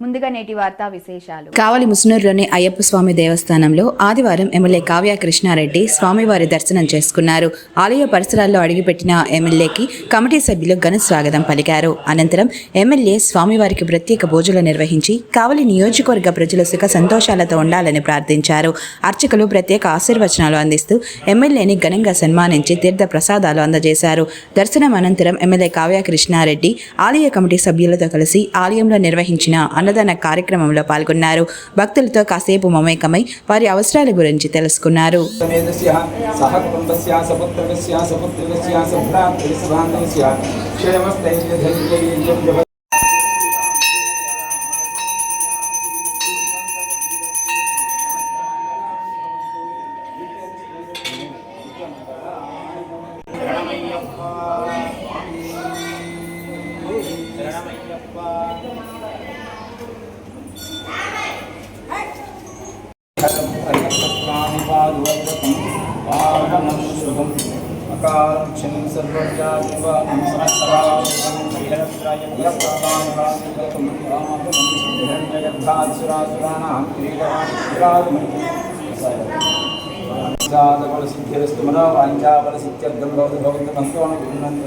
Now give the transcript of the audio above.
ముందుగా నేటి వార్తా విశేషాలు. కావలి ముసునూరులోని అయ్యప్ప స్వామి దేవస్థానంలో ఆదివారం ఎమ్మెల్యే కావ్య కృష్ణారెడ్డి స్వామివారి దర్శనం చేసుకున్నారు. ఆలయ పరిసరాల్లో అడుగుపెట్టిన ఎమ్మెల్యేకి కమిటీ సభ్యులు ఘన స్వాగతం పలికారు. అనంతరం ఎమ్మెల్యే స్వామివారికి ప్రత్యేక పూజలు నిర్వహించి కావలి నియోజకవర్గ ప్రజలు సుఖ సంతోషాలతో ఉండాలని ప్రార్థించారు. అర్చకులు ప్రత్యేక ఆశీర్వచనాలు అందిస్తూ ఎమ్మెల్యేని ఘనంగా సన్మానించి తీర్థ ప్రసాదాలు అందజేశారు. దర్శనం అనంతరం ఎమ్మెల్యే కావ్య కృష్ణారెడ్డి ఆలయ కమిటీ సభ్యులతో కలిసి ఆలయంలో నిర్వహించిన అన్నదాన కార్యక్రమంలో పాల్గొన్నారు భక్తులతో కాసేపు మమేకమై వారి అవసరాల గురించి తెలుసుకున్నారు Thank you. नमस्सुभं अकारं सर्वज्ञानिवासुरासुराणां क्रीडवासिद्धिरस्तु मनो वाञ्छाबलसिद्ध्यर्थं भवति भवन्तमस्तु अनुगृह्णन्तु